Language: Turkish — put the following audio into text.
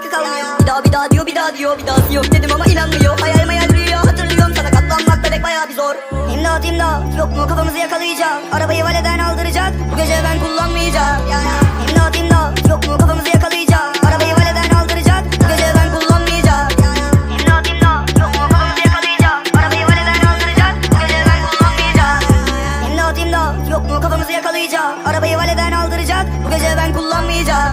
farkı kalmıyor. Bir daha bir daha diyor bir daha diyor bir daha diyor. Dedim ama inanmıyor. Hayal mayal rüya hatırlıyorum sana katlanmak bebek bayağı bir zor. İmdat imdat. Yok mu kafamızı yakalayacak? Arabayı valeden aldıracak. Bu gece ben kullanmayacağım. Ya, ya. Yok mu kafamızı yakalayacak? Arabayı valeden aldıracak. Bu gece ben kullanmayacağım. Ya, ya. Yok mu kafamızı yakalayacak? Arabayı valeden aldıracak. Bu gece ben kullanmayacağım. Ya, ya. Yok mu Arabayı valeden aldıracak. Bu gece ben kullanmayacağım.